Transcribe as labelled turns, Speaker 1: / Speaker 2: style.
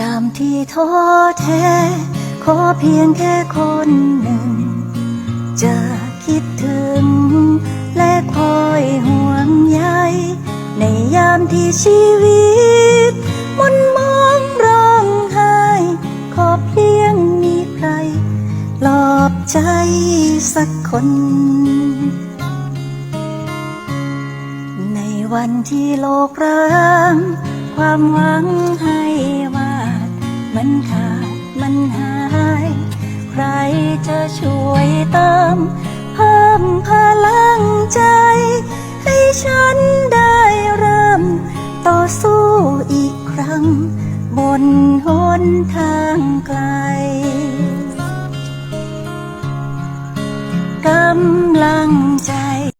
Speaker 1: ท้อแท้ ขอเพียงแค่คนหนึ่ง จะคิดถึง และคอยห่วงใยในยามที่ชีวิตมนมองร้องไห้ ขอเพียงมีใครปลอบใจสักคน ในวันที่โลกร้างความหวังให้ มันขาดมันหาย ใครจะช่วยเติมเพิ่มพลังใจ ให้ฉันได้เริ่ม ต่อสู้อีกครั้ง บนหนทางไกลกำลังใจ